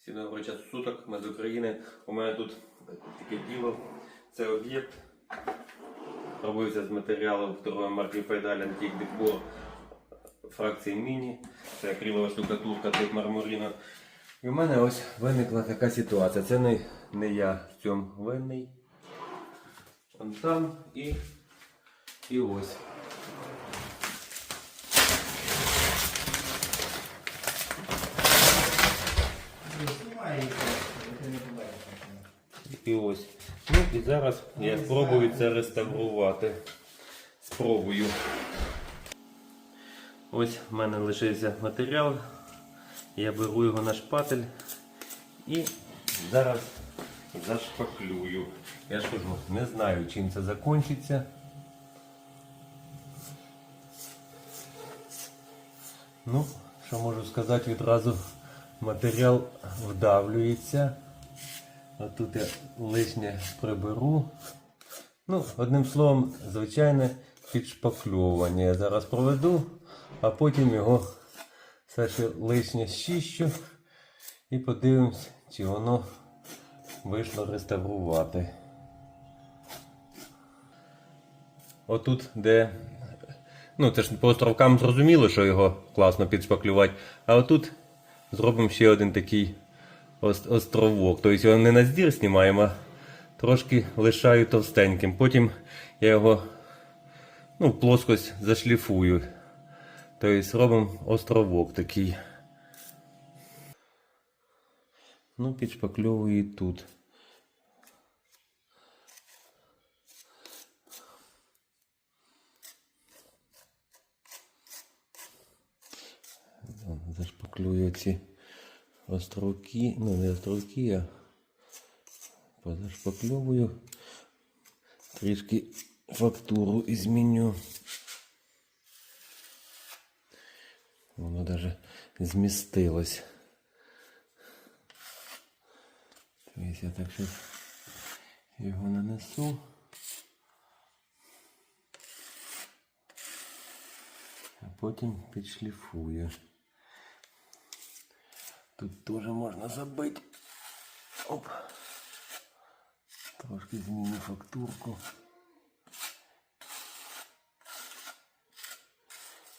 Всім доброго часу суток, ми з України. У мене тут таке діло. Це об'єкт. Робився з матеріалу второї марки Файдаль Антик Декор фракції Міні. Це акрилова штукатурка тип мармуріна. І в мене ось виникла така ситуація. Це не, не я в цьому винний. Он там і, і ось. І ось. Ну і зараз я спробую це реставрувати. Спробую. Ось в мене лишився матеріал. Я беру його на шпатель і зараз зашпаклюю. Я ж кажу, не знаю, чим це закінчиться. Ну, що можу сказати відразу, матеріал вдавлюється. А тут я лишнє приберу. Ну, одним словом, звичайне підшпакльовування я зараз проведу, а потім його все ще лишнє щищу і подивимось, чи воно вийшло реставрувати. Отут, де. Ну, це ж по островкам зрозуміло, що його класно підшпаклювати. А отут зробимо ще один такий островок. Тобто його не на здір знімаємо, а трошки лишаю товстеньким. Потім я його ну, в плоскость зашліфую. Тобто робимо островок такий. Ну, підшпакльовую і тут. Зашпаклюю ці островки, ну не островки, а позашпакльовую. Трішки фактуру зміню. Воно даже змістилось. Тобто я так щось його нанесу. А потім підшліфую. Тут теж можна забити. Оп. Трошки зміню фактурку.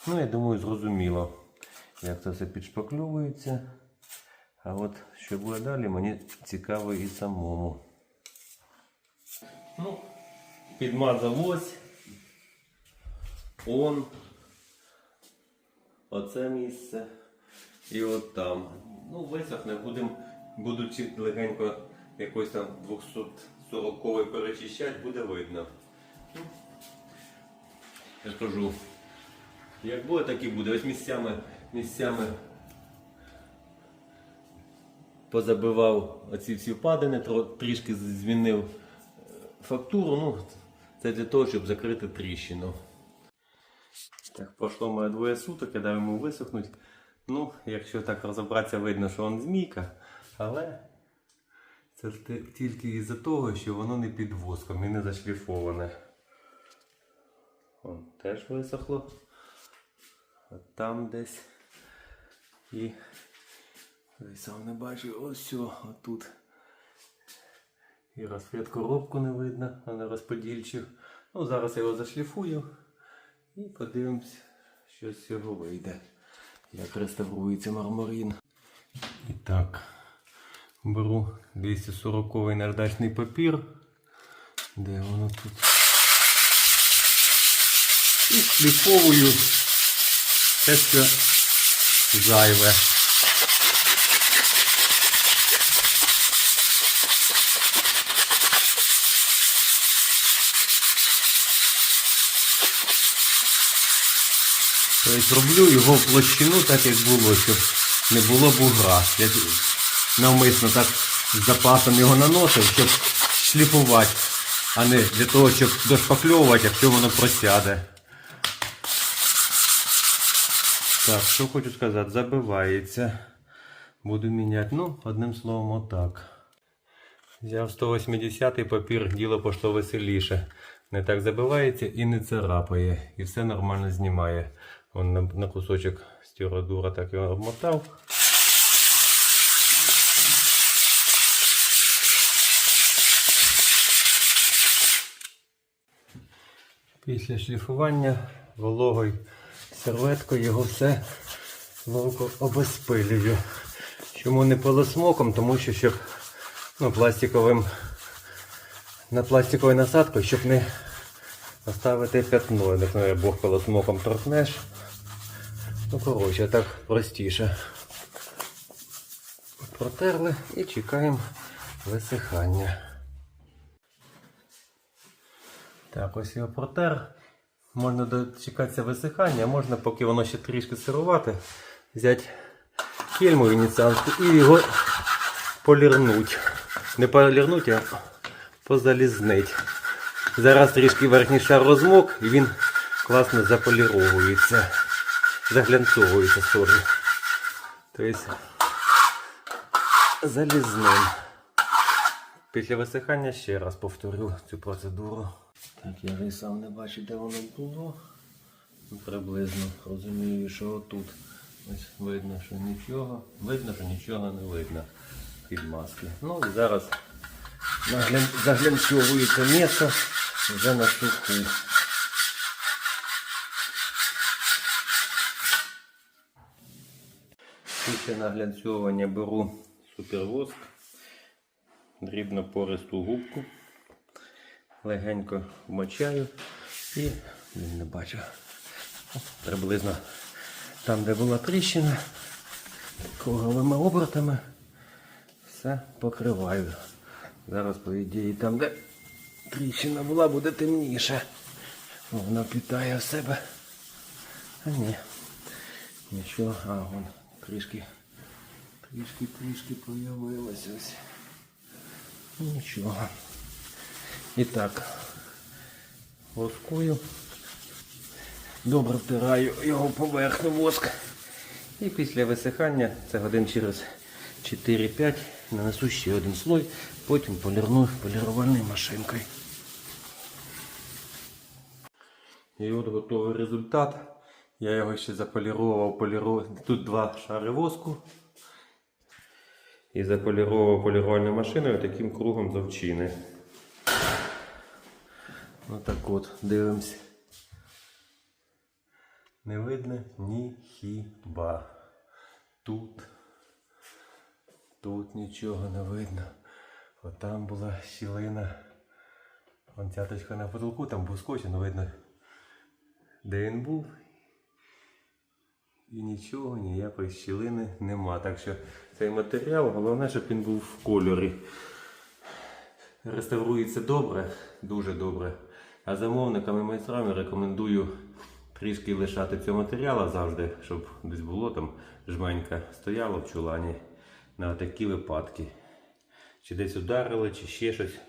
Ну, я думаю, зрозуміло, як це все підшпакльовується. А от що буде далі, мені цікаво і самому. Ну, підмазав ось. Он. Оце місце. І от там. Ну, висохне, будем, будучи легенько якось там 240 перечищати, буде видно. Ну, Я ж кажу, як буде, так і буде. Ось місцями, місцями позабивав оці всі впадини, трішки змінив е, фактуру. Ну, це для того, щоб закрити тріщину. Так, пройшло моє двоє суток, я дав йому висохнути. Ну, якщо так розібратися, видно, що він змійка, але це тільки із-за того, що воно не під воском і не зашліфоване. Вон теж висохло. От там десь. І сам не бачу, ось о, отут. І розряд коробку не видно, а не розподільчу. Ну, зараз я його зашліфую і подивимось, що з цього вийде. Як реставрується мармурин. І так, беру 240-й нардачний папір. Де воно тут? І шліфовую те, що зайве. Тобто роблю його в площину так, як було, щоб не було бугра. Я навмисно так з запасом його наносив, щоб шліфувати, а не для того, щоб дошпакльовувати, якщо воно просяде. Так, що хочу сказати, забивається. Буду міняти. Ну, одним словом, отак. Взяв 180 папір, діло пішло веселіше. Не так забивається і не царапає. І все нормально знімає. Он на, на кусочок стіродура так його обмотав. Після шліфування вологою серветкою його все ловко обезпилюю. Чому не полосмоком? Тому що щоб ну, пластиковим на пластиковою насадкою, щоб не оставити пятно. Не Бог полосмоком торкнеш. Ну, коротше, так простіше. Протерли і чекаємо висихання. Так, ось його протер. Можна дочекатися висихання, можна, поки воно ще трішки сирувати, взяти фільму венеціанську і його полірнуть. Не полірнуть, а позалізнить. Зараз трішки верхній шар розмок і він класно заполіровується. Заглянцовується, сорі. Тобто залізним. Після висихання ще раз повторю цю процедуру. Так, я і сам не бачу, де воно було. Приблизно розумію, що отут. Ось видно, що нічого. Видно, що нічого не видно під маски. Ну і зараз заглянцьовується місце вже на суху. Після наглянцьовування беру супервоск, дрібно пористу губку, легенько вмочаю і він не бачу. Приблизно там, де була тріщина, круговими обертами все покриваю. Зараз, по ідеї, там, де тріщина була, буде темніше. Вона питає в себе. А ні. Нічого, а вон трішки, трішки, трішки появилось ось. Нічого. І так, воскую. Добре втираю його поверхню воск. І після висихання, це годин через 4-5, нанесу ще один слой, потім полірну полірувальною машинкою. І от готовий результат. Я його ще заполірував, полірував. Тут два шари воску. І заполірував полірувальною машиною таким кругом завчини. Отак от, дивимось. Не видно ні хіба. Тут. Тут нічого не видно. От там була щілина. Вон цяточка на потолку, там був скотч, видно, де він був. І нічого, ніякої щілини нема. Так що цей матеріал, головне, щоб він був в кольорі. Реставрується добре, дуже добре. А замовникам і майстрам рекомендую трішки лишати цього матеріалу завжди, щоб десь було там жменька стояло в чулані на такі випадки. Чи десь ударили, чи ще щось.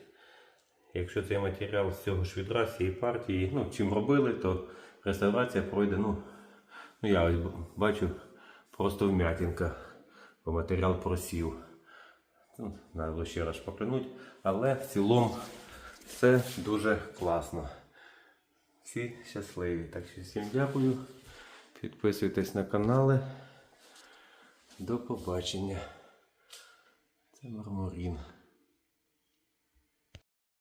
Якщо цей матеріал з цього ж відра, цієї партії, ну, чим робили, то реставрація пройде, ну, ну я ось бачу, просто вмятинка, бо матеріал просів. Ну, треба ще раз поклянуть, але в цілому все дуже класно. Всі щасливі. Так що всім дякую. Підписуйтесь на канали. До побачення. Це мармурін.